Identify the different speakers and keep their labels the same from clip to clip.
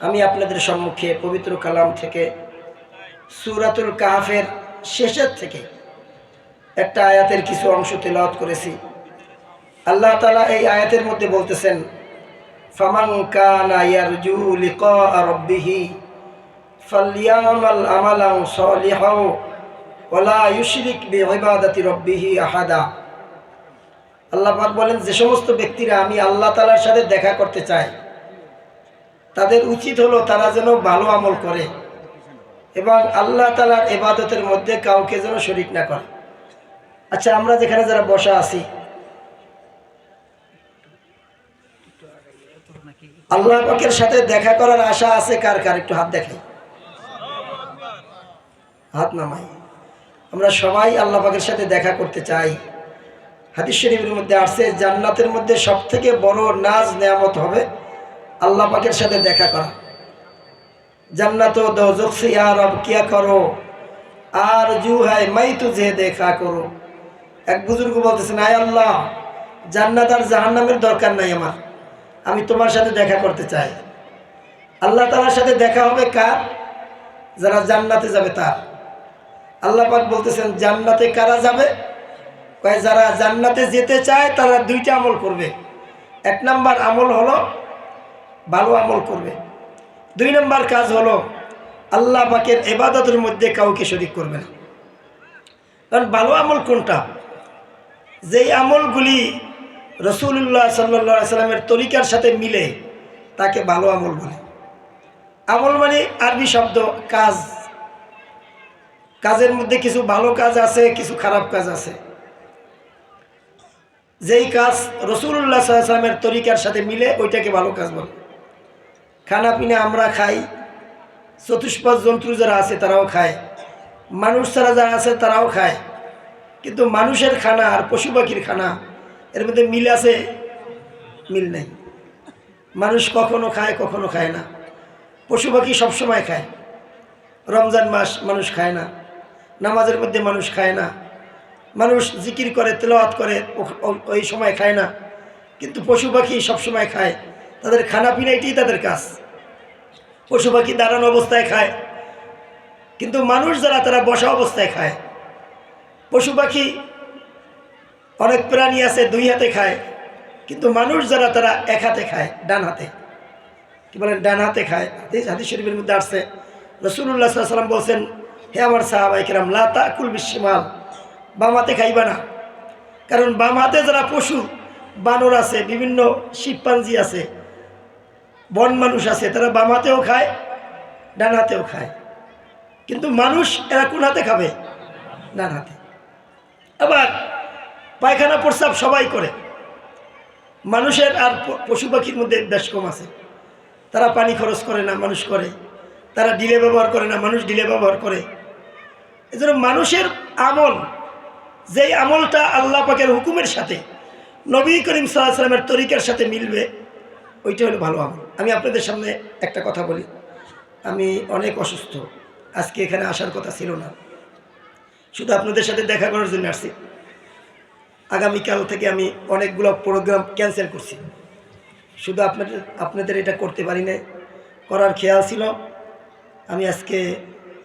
Speaker 1: আমি আপনাদের সম্মুখে পবিত্র কালাম থেকে সুরাতুল কাহাফের শেষের থেকে একটা আয়াতের কিছু অংশ তেলাওয়াত করেছি। আল্লাহ তালা এই আয়াতের মধ্যে বলতেছেন, ফামান আহাদা। বলেন, যে সমস্ত ব্যক্তিরা আমি আল্লাহ তালার সাথে দেখা করতে চাই তাদের উচিত হলো তারা যেন ভালো আমল করে এবং আল্লাহ তালার এবাদতের মধ্যে কাউকে যেন শরিক না করে। আচ্ছা আমরা যেখানে যারা বসা আছি, আল্লাহ পাকের সাথে দেখা করার আশা আছে কার কার? একটু হাত দেখাই। হাত নামাই। আমরা সবাই আল্লাহ পাকের সাথে দেখা করতে চাই। হাদিস শরীফের মধ্যে আসছে, জান্নাতের মধ্যে সব থেকে বড় নাজ নেয়ামত হবে আল্লাহ পাকের সাথে দেখা করা। জান্নাত আর কিয়া করো? আর জু হায় মাই তুঝে দেখা করো। এক বুজুর্গ বলতেছেন, আয় আল্লাহ, জান্নাত আর জাহান্নামের দরকার নাই আমার। আমি তোমার সাথে দেখা করতে চাই। আল্লাহ তালার সাথে দেখা হবে কার? যারা জান্নাতে যাবে তার। আল্লাহ পাক বলতেছেন, জান্নাতে কারা যাবে? কয়, যারা জান্নাতে যেতে চায় তারা দুইটা আমল করবে। এক নাম্বার আমল হলো ভালো আমল করবে। দুই নম্বর কাজ হলো, আল্লাহ পাকের এবাদতের মধ্যে কাউকে শরিক করবে না। কারণ ভালো আমল কোনটা? যেই আমলগুলি রসুল্লাহ সাল্লা সাল্লামের তরিকার সাথে মিলে, তাকে ভালো আমল বলে। আমল মানে আরবি শব্দ কাজ। কাজের মধ্যে কিছু ভালো কাজ আছে, কিছু খারাপ কাজ আছে। যেই কাজ রসুল্লাহ সাল্লামের তরিকার সাথে মিলে, ওইটাকে ভালো কাজ বলে। খানা পিনা আমরা খাই। চতুষ্পদ জন্তু যারা আছে তারাও খায়। মানুষ ছাড়া যারা আছে তারাও খায়। কিন্তু মানুষের খানা আর পশু পাখির খানা, এর মধ্যে মিল আছে? মিল নেই। মানুষ কখনো খায় কখনো খায় না। পশু পাখি সবসময় খায়। রমজান মাস মানুষ খায় না। নামাজের মধ্যে মানুষ খায় না। মানুষ জিকির করে, তেলাওয়াত করে ওই সময় খায় না। কিন্তু পশু পাখি সবসময় খায়। তাদের খানা পিনা এটাই তাদের কাজ। পশু পাখি দাঁড়ানো অবস্থায় খায়। কিন্তু মানুষ যারা, তারা বসা অবস্থায় খায়। পশু পাখি অনেক প্রাণী আছে, দুই হাতে খায়। কিন্তু মানুষ যারা, তারা এক হাতে খায়, ডান হাতে। কি বলেন, ডান হাতে খায়। হাদিস শরীফের মধ্যে আসছে। রসুল্লাহ সাল্লাম বলছেন, হে আমার সাহাবাইকেরাম লা তাকুল বিশ্বমাল বাম হাতে খাইবা না। কারণ বাম হাতে যারা পশু, বানর আছে, বিভিন্ন শিবপাঞ্জি আছে বন মানুষ আছে, তারা বাম হাতেও খায় ডান হাতেও খায়। কিন্তু মানুষ এরা কোন হাতে খাবে? ডান হাতে। আবার পায়খানা প্রস্রাব সবাই করে। মানুষের আর পশু পাখির মধ্যে বেশ কম আছে। তারা পানি খরচ করে না, মানুষ করে। তারা ডিলে ব্যবহার করে না, মানুষ ডিলে ব্যবহার করে। এজন্য মানুষের আমল, যেই আমলটা আল্লাহ পাকের হুকুমের সাথে নবী করিম সাল্লাহ সাল্লামের তরিকার সাথে মিলবে ওইটা হলো ভালো আমল। আমি আপনাদের সামনে একটা কথা বলি। আমি অনেক অসুস্থ। আজকে এখানে আসার কথা ছিল না। শুধু আপনাদের সাথে দেখা করার জন্য আসছি। আগামীকাল থেকে আমি অনেকগুলো প্রোগ্রাম ক্যান্সেল করছি। শুধু আপনাদের আপনাদের এটা করতে পারি না করার খেয়াল ছিল। আমি আজকে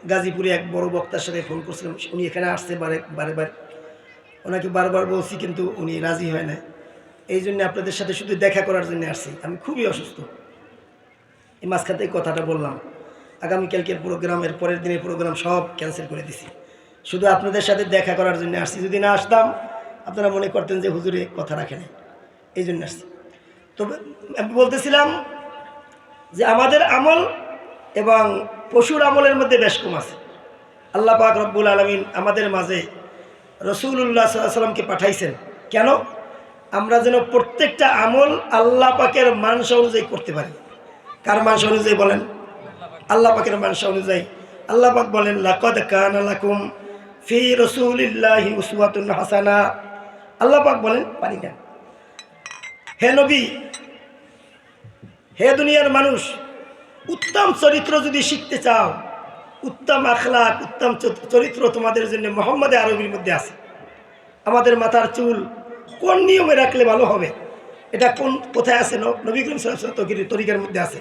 Speaker 1: গাজীপুরে এক বড় বক্তার সাথে ফোন করছিলাম। উনি এখানে আসছে বারে বারে বারে। ওনাকে বারবার বলছি কিন্তু উনি রাজি হয় না এই জন্য আপনাদের সাথে শুধু দেখা করার জন্য আসছি। আমি খুবই অসুস্থ। এই মাঝখান কথাটা বললাম। আগামীকালকের প্রোগ্রামের পরের দিনের প্রোগ্রাম সব ক্যান্সেল করে দিছি। শুধু আপনাদের সাথে দেখা করার জন্য আসছি। যদি না আসতাম, আপনারা মনে করতেন যে হুজুরে কথা রাখে না এই জন্য আসছি। তবে আমি বলতেছিলাম যে আমাদের আমল এবং পশুর আমলের মধ্যে বেশ কম আছে। আল্লাহ পাক রব্বুল আলমিন আমাদের মাঝে রসুল্লাহ সাল্লামকে পাঠাইছেন। কেন? আমরা যেন প্রত্যেকটা আমল আল্লাহ পাকের মানসা অনুযায়ী করতে পারি। কার মানসা অনুযায়ী বলেন? আল্লাহ পাকের মানসা অনুযায়ী। আল্লাহ পাক বলেন, লাকদ কান লাকুম ফি রসুলিল্লাহি উসওয়াতুন হাসানা। আল্লাহ পাক বলেন, পারি না। হে নবী, হে দুনিয়ার মানুষ, উত্তম চরিত্র যদি শিখতে চাও, উত্তম আখলাক, উত্তম চরিত্র তোমাদের জন্য মোহাম্মদে আরবির মধ্যে আছে। আমাদের মাথার চুল কোন নিয়মে রাখলে ভালো হবে? এটা কোন, কোথায় আছে? নবী করিম তরিকার মধ্যে আছে।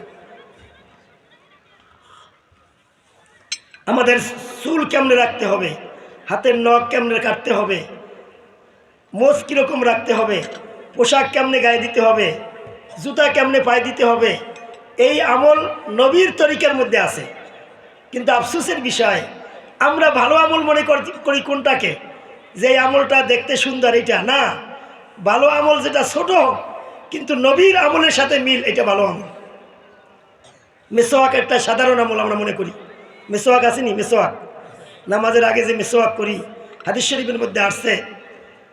Speaker 1: আমাদের চুল কেমনে রাখতে হবে? হাতের নখ কেমনে কাটতে হবে? মোজ কীরকম রাখতে হবে? পোশাক কেমনে গায়ে দিতে হবে? জুতা কেমনে পায়ে দিতে হবে? এই আমল নবীর তরিকার মধ্যে আছে। কিন্তু আফসোসের বিষয়, আমরা ভালো আমল মনে কর- কোনটাকে? যে আমলটা দেখতে সুন্দর, এটা না। ভালো আমল যেটা ছোট, কিন্তু নবীর আমলের সাথে মিল, এটা ভালো আমল। মেসোয়াক একটা সাধারণ আমল আমরা মনে করি। মেসোয়াক আসেনি মেসোয়াক নামাজের আগে যে মেসোয়াক করি, হাদিস শরীফের মধ্যে আসছে,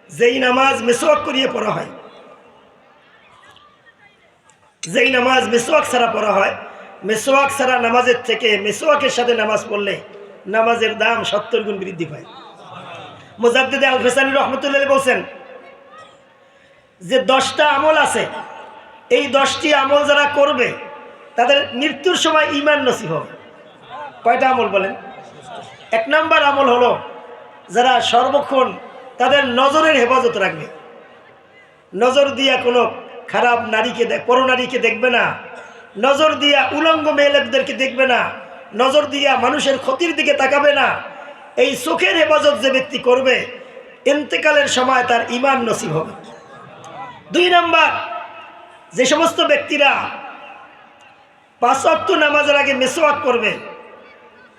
Speaker 1: যেই নামাজ মেসোয়াক করিয়ে পড়া হয়, যেই নামাজ মেসোয়াক ছাড়া পড়া হয় মেসোয়াক ছাড়া নামাজের থেকে মেসোয়াকের সাথে নামাজ পড়লে নামাজের দাম সত্তর গুণ বৃদ্ধি পায়। মোজাদ্দিদে আল ফেসানি রহমতুল্লাহ বলছেন যে দশটা আমল আছে, এই দশটি আমল যারা করবে, তাদের মৃত্যুর সময় ইমান নসিব হবে। কয়টা আমল বলেন? এক নম্বর আমল হলো, যারা সর্বক্ষণ তাদের নজরের হেফাজত রাখবে। নজর দিয়া কোনো খারাপ নারীকে পর নারীকে দেখবে না। নজর দিয়া উলঙ্গ মেয়েদেরকে দেখবে না। নজর দিয়া মানুষের ক্ষতির দিকে তাকাবে না। এই চোখের হেফাজত যে ব্যক্তি করবে ইন্তেকালের সময় তার ইমান নসিব হবে। দুই নাম্বার, যে সমস্ত ব্যক্তিরা পাঁচ অক্ট নামাজের আগে মেসোয়াক করবে,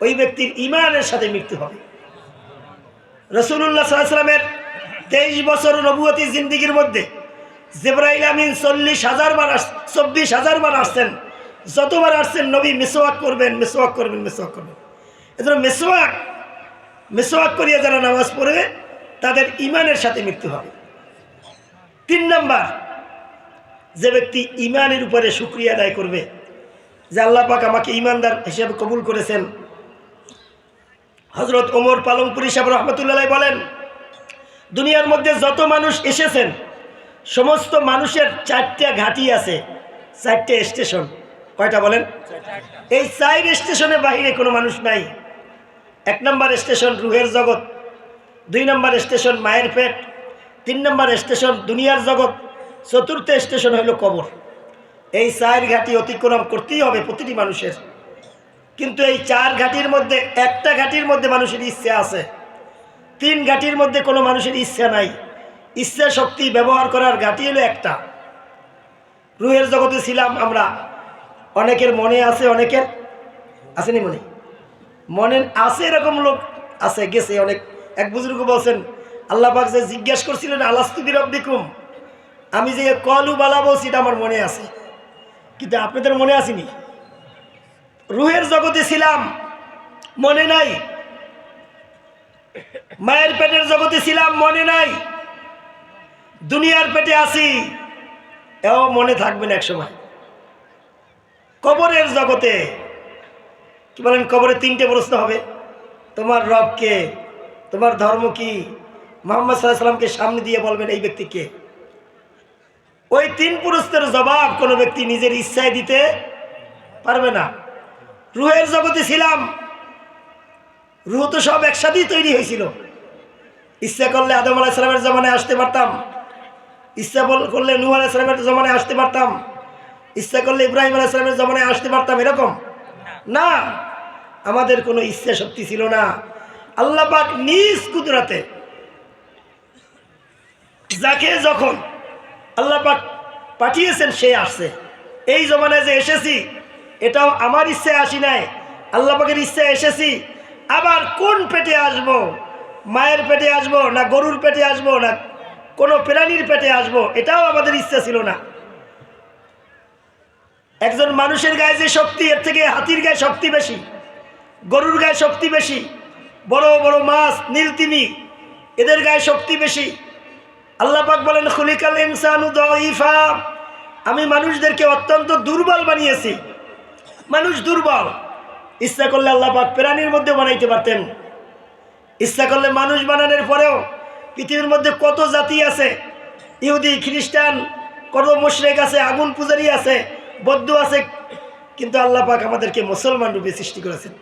Speaker 1: ওই ব্যক্তির ইমানের সাথে মৃত্যু হবে। রসুল্লাহ সাল্লামের তেইশ বছর নবুয়তী জিন্দিগির মধ্যে জেব্রাইল আমিন চল্লিশ হাজার বার আস, চব্বিশ হাজার বার আসছেন। যতবার আসছেন, নবী মেসোয়াক করবেন মেসোয়াক করবেন মেসোয়াক করবেন। এজন্য মেসোয়াক মেসোয়াক করিয়া যারা নামাজ পড়বে, তাদের ইমানের সাথে মৃত্যু হবে। তিন নাম্বার, যে ব্যক্তি ইমানের উপরে শুক্রিয়া আদায় করবে, যে আল্লাহ পাক আমাকে ইমানদার হিসেবে কবুল করেছেন। হজরত ওমর পালংপুরি সাহেব রহমতুল্লাহ বলেন, দুনিয়ার মধ্যে যত মানুষ এসেছেন, সমস্ত মানুষের চারটা ঘাঁটি আছে, চারটে স্টেশন। কয়টা বলেন? এই চার স্টেশনের বাহিরে কোনো মানুষ নাই। এক নম্বর স্টেশন রুহের জগৎ, দুই নম্বর স্টেশন মায়ের পেট তিন নম্বর স্টেশন, দুনিয়ার জগৎ। চতুর্থ স্টেশন হলো কবর। এই চার ঘাটি অতিক্রম করতেই হবে প্রতিটি মানুষের। কিন্তু এই চার ঘাটির মধ্যে, একটা ঘাটির মধ্যে মানুষের ইচ্ছা আছে। তিন ঘাটির মধ্যে কোনো মানুষের ইচ্ছা নাই। ইচ্ছা শক্তি ব্যবহার করার ঘাটি হলো একটা। রুহের জগতে ছিলাম আমরা। অনেকের মনে আছে, অনেকের আসেনি মনে। মনে আছে এরকম লোক আছে, গেছে অনেক। এক বুজুর্গ বলছেন আল্লাহ পাক যে জিজ্ঞেস করছিলেন আলাস্তুবি রব্বিকুম আমি যে কলু বালা বলছি, এটা আমার মনে আছে। কিন্তু আপনাদের মনে আসেনি? রুহের জগতে ছিলাম, মনে নাই। মায়ের পেটের জগতে ছিলাম, মনে নাই। দুনিয়ার পেটে আসি এও মনে থাকবে না একসময়। কবরের জগতে, কি বলেন, কবরে তিনটে প্রশ্ন হবে। তোমার রবকে তোমার ধর্ম কি? মোহাম্মদ সাল্লাহ সাল্লামকে সামনে দিয়ে বলবেন, এই ব্যক্তিকে ওই তিন পুরস্কার জবাব কোনো ব্যক্তি নিজের ইচ্ছায় দিতে পারবে না। রুহের জগতে ছিলাম, রুহ তো সব একসাথেই তৈরি হয়েছিল। ইচ্ছা করলে আদম আলাহিসামের জমানায় আসতে পারতাম। ইচ্ছা করলে নূহ আলাহিসামের জমানায় আসতে পারতাম। ইচ্ছা করলে ইব্রাহিম আলাহিসামের জমানায় আসতে পারতাম, এরকম? না। আমাদের কোনো ইচ্ছা শক্তি ছিল না। আল্লাহ পাক নিজ কুদরাতে যাকে যখন আল্লাহ পাঠিয়েছেন, সে আসছে। এই জমানায় যে এসেছি, এটাও আমার ইচ্ছায় আসি নাই। আল্লাহ পাকের ইচ্ছায় এসেছি, আবার কোন পেটে আসব? মায়ের পেটে আসব, না গরুর পেটে আসব, না কোনো প্রাণীর পেটে আসব? এটাও আমাদের ইচ্ছা ছিল না। একজন মানুষের গায়ে যে শক্তি, এর থেকে হাতির গায়ে শক্তি বেশি, গরুর গায়ে শক্তি বেশি, বড় বড় মাছ নীলতিমি এদের গায়ে শক্তি বেশি আল্লাহ পাক বলেন, খুলিকাল ইনসানু দইফা আমি মানুষদেরকে অত্যন্ত দুর্বল বানিয়েছি। মানুষ দুর্বল। ইচ্ছা করলে আল্লাহ পাক প্রাণীর মধ্যে বানাইতে পারতেন। ইচ্ছা করলে মানুষ বানানোর পরেও পৃথিবীর মধ্যে কত জাতি আছে? ইহুদি, খ্রিস্টান, কত মুশরেক আছে, আগুন পূজারি আছে, বৌদ্ধ আছে, কিন্তু আল্লাহ পাক আমাদেরকে মুসলমান রূপে সৃষ্টি করেছেন।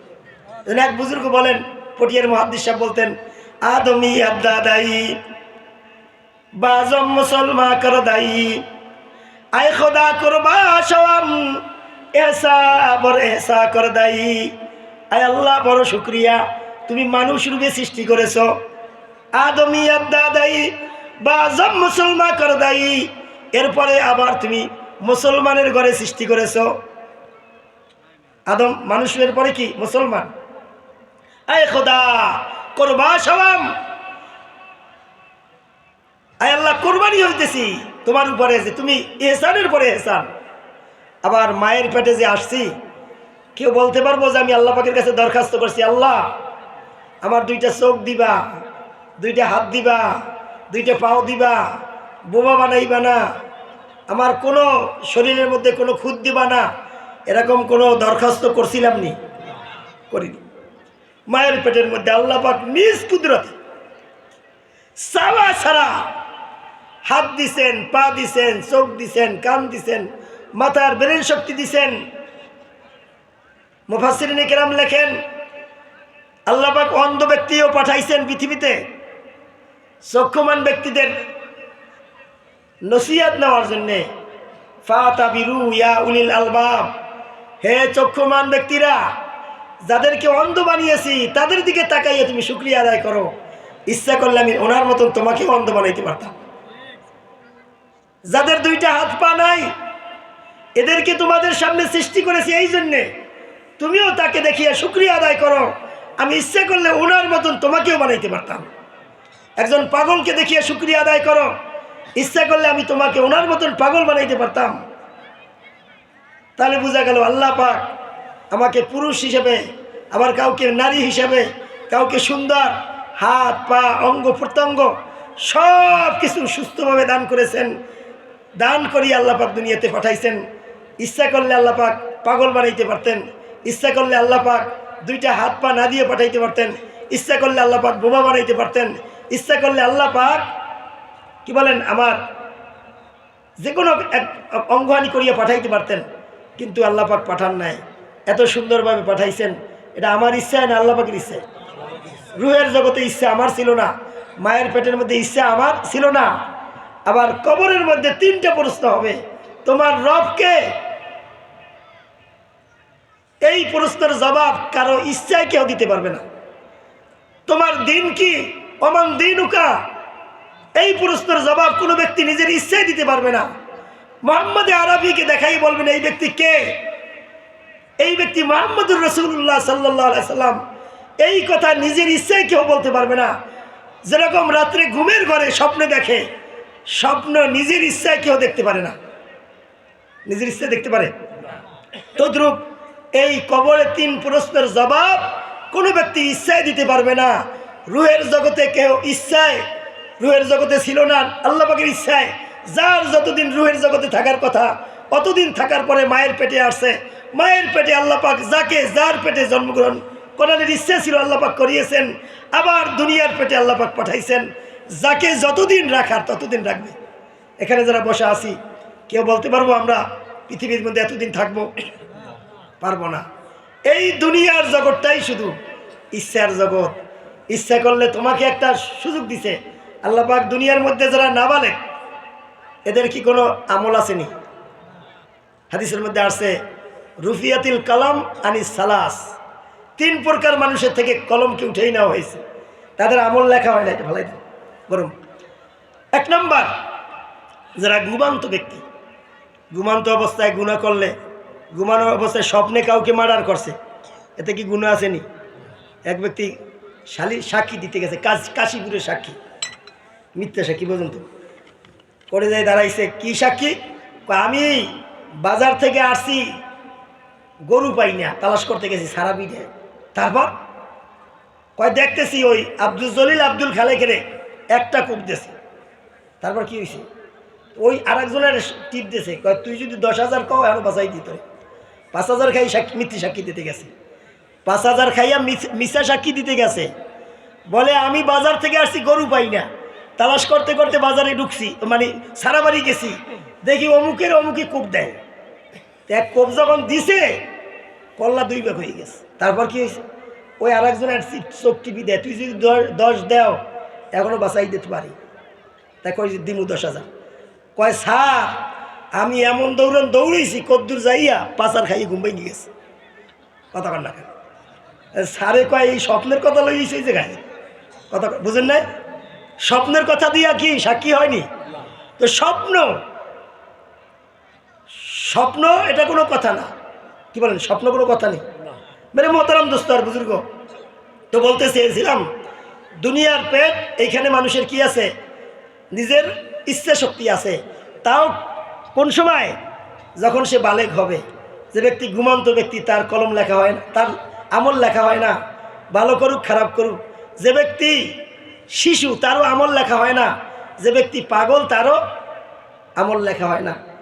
Speaker 1: এক বুজুর্গ বলেন, পটিয়ার মহাদ্দিস সাহেব বলতেন, আদমি আদা দায়ী বাজম মুসলমা কর দায়ী আয় খোদা করবা সওয়াম এসা বর এসা কর দায়ী আয় আল্লাহ বড় শুক্রিয়া, তুমি মানুষ রূপে সৃষ্টি করেছ। আদমি দাদাই বা জব মুসলমান করে দায়ী এরপরে আবার তুমি মুসলমানের ঘরে সৃষ্টি করেছ। আদম মানুষের পরে কি? মুসলমান। আয় খোদা করবা সবাম আয় আল্লাহ, কোরবানি হইতেছি। তোমার উপরে যে তুমি এহসানের পরে এহসান। আবার মায়ের পেটে যে আসছি, কেউ বলতে পারব যে আমি আল্লাহ পাকের কাছে দরখাস্ত করছি, আল্লাহ, আমার দুইটা চোখ দিবা, দুইটা হাত দিবা, দুইটা পাও দিবা বোমা বানাইবা না, আমার কোনো শরীরের মধ্যে কোনো খুদ দিবা না, এরকম কোনো দরখাস্ত করছিলাম নি, করিনি। মায়ের পেটের মধ্যে আল্লাহ পাক নিজ কুদরত সারা সারা হাত দিছেন, পা দিছেন, চোখ দিছেন, কান দিছেন, মাথার ব্রেন শক্তি দিছেন। মুফাসিরিন কেরাম লেখেন আল্লাপাক অন্ধ ব্যক্তিও পাঠাইছেন পৃথিবীতে। চক্ষুমান ব্যক্তিদের নসিহাত নেওয়ার জন্যে। ফাতাবিরু ইয়া উলিল আলবাব। হে চক্ষুমান ব্যক্তিরা, যাদেরকে অন্ধ বানিয়েছি, তাদের দিকে তাকাইয়ে তুমি শুক্রিয়া আদায় করো। ইচ্ছা করলে আমি ওনার মতন তোমাকেও অন্ধ বানাইতে পারতাম। যাদের দুইটা হাত পা নাই, এদেরকে তোমাদের সামনে সৃষ্টি করেছি এই জন্যে। তুমিও তাকে দেখিয়ে শুক্রিয়া আদায় করো। আমি ইচ্ছা করলে ওনার মতন তোমাকেও বানাইতে পারতাম। একজন পাগলকে দেখিয়ে শুক্রিয়া আদায় করো। ইচ্ছা করলে আমি তোমাকে ওনার মতন পাগল বানাইতে পারতাম। তাহলে বোঝা গেল আল্লাহ পাক আমাকে পুরুষ হিসেবে, আবার কাউকে নারী হিসেবে, কাউকে সুন্দর, হাত, পা, অঙ্গ, প্রত্যঙ্গ সব কিছু সুস্থভাবে দান করেছেন। দান করি আল্লাহ পাক দুনিয়াতে পাঠাইছেন। ইচ্ছা করলে আল্লাহ পাক পাগল বানাইতে পারতেন। ইচ্ছা করলে আল্লাহ পাক দুইটা হাত পা না দিয়ে পাঠাইতে পারতেন। ইচ্ছা করলে আল্লাহ পাক বোমা বানাইতে পারতেন। ইচ্ছা করলে আল্লাহ পাক, কি বলেন, আমার যে কোনো এক অঙ্গহানি করিয়া পাঠাইতে পারতেন, কিন্তু আল্লাহ পাক পাঠান নাই। এত সুন্দরভাবে পাঠাইছেন, এটা আমার ইচ্ছায় না আল্লাহ পাকের ইচ্ছায় রুহের জগতে ইচ্ছা আমার ছিল না, মায়ের পেটের মধ্যে ইচ্ছা আমার ছিল না। আবার কবরের মধ্যে তিনটা প্রশ্ন হবে। তোমার রবকে এই প্রশ্নের জবাব কারও ইচ্ছায় কেউ দিতে পারবে না। তোমার দিন কি? অমান দিন উকা এই প্রশ্নের জবাব কোনো ব্যক্তি নিজের ইচ্ছায় দিতে পারবে না। মোহাম্মদ আরবিকে দেখাই বলবেন, এই ব্যক্তি কে? এই ব্যক্তি মোহাম্মদুর রসুল্লাহ সাল্লাহ সাল্লাম। এই কথা নিজের ইচ্ছায় কেউ বলতে পারবে না। যেরকম রাত্রে ঘুমের ঘরে স্বপ্নে দেখে স্বপ্ন নিজের ইচ্ছায় কেউ দেখতে পারে না। নিজের ইচ্ছায় দেখতে পারে। তদ্রূপ এই কবরের তিন প্রশ্নের জবাব কোনো ব্যক্তি ইচ্ছায় দিতে পারবে না। রুহের জগতে কেউ ইচ্ছায়, রুহের জগতে ছিল না, আল্লাহ পাকের ইচ্ছায়। যার যতদিন রুহের জগতে থাকার কথা, অতদিন থাকার পরে মায়ের পেটে আসছে মায়ের পেটে আল্লাহ পাক যাকে যার পেটে জন্মগ্রহণ করার ইচ্ছা ছিল আল্লাহ পাক করিয়েছেন। আবার দুনিয়ার পেটে আল্লাহ পাক পাঠাইছেন। যাকে যতদিন রাখার ততদিন রাখবে। এখানে যারা বসে আছি, কেউ বলতে পারব আমরা পৃথিবীর মধ্যে এতদিন থাকব? পারব না। এই দুনিয়ার জগৎটাই শুধু ইচ্ছার জগৎ। ইচ্ছা করলে তোমাকে একটা সুযোগ দিছে। আল্লাহ পাক দুনিয়ার মধ্যে যারা না বলে, এদের কি কোনো আমল আসেনি? হাদিসের মধ্যে আসছে, রুফিয়াতিল কলম আনি সালাস। তিন প্রকার মানুষের থেকে কলমকে উঠেই নেওয়া হয়েছে। তাদের আমল লেখা হয় না এটা ভালাই গরম। এক নম্বর, যারা ঘুমান্ত ব্যক্তি, ঘুমান্ত অবস্থায় গুণা করলে ঘুমানো অবস্থায় স্বপ্নে কাউকে মার্ডার করছে, এতে কি গুণা আসেনি এক ব্যক্তি শালি সাক্ষী দিতে গেছে কাশ কাশীপুরের সাক্ষী। মিথ্যা সাক্ষী পর্যন্ত। করে যায় দাঁড়াইছে, কি সাক্ষী? আমি বাজার থেকে আসছি, গরু পাই না, তালাশ করতে গেছি সারা বিটে তারপর? কয়, দেখতেছি ওই আব্দুল জলিল আব্দুল খালেকেরে একটা কূপ দিয়েছে। তারপর কি হয়েছে? ওই আর একজনের টিপ দিয়েছে তুই যদি দশ হাজার কও এখন বাঁচাই দিত পাঁচ হাজার খাই সাক্ষী মিথ্যে সাক্ষী দিতে গেছে। পাঁচ হাজার খাইয়া মিথ্যা সাক্ষী দিতে গেছে। বলে, আমি বাজার থেকে আসছি, গরু পাই না। তালাশ করতে করতে বাজারে ঢুকছি মানে সারা বাড়ি গেছি। দেখি অমুকের অমুকে কূপ দেয়। এক কোপ যখন দিছে, কল্লা দুই ভাগ হয়ে গেছে। তারপর কি হয়েছে? ওই আর একজনের চোখ টিপি দেয়, তুই যদি দশ দেও এখনও বাঁচাই দিতে পারি। তাই কয় যে দিমু দশ হাজার। কয় স্যার আমি এমন দৌড়ন দৌড়েছি কদ্দূর যাইয়া পাচার খাইয়ে ঘুমাই নিয়ে গেছে। কথা কর না কেন? সারে কয় এই স্বপ্নের কথা লইস এই জায়গায়। কথা বুঝেন নাই? স্বপ্নের কথা দিয়া কি সাক্ষী হয়নি? তো স্বপ্ন স্বপ্ন এটা কোনো কথা না। কি বলেন স্বপ্ন কোনো কথা নেই? মানে মোহতারাম দোস্ত আর বুজুর্গ তো বলতে চেয়েছিলাম দুনিয়ার পেট, এইখানে মানুষের কি আছে? নিজের ইচ্ছা শক্তি আছে। তাও কোন সময়? যখন সে বালেক হবে। যে ব্যক্তি ঘুমন্ত ব্যক্তি, তার কলম লেখা হয় না, তার আমল লেখা হয় না। ভালো করুক, খারাপ করুক। যে ব্যক্তি শিশু, তারও আমল লেখা হয় না। যে ব্যক্তি পাগল, তারও আমল লেখা হয় না।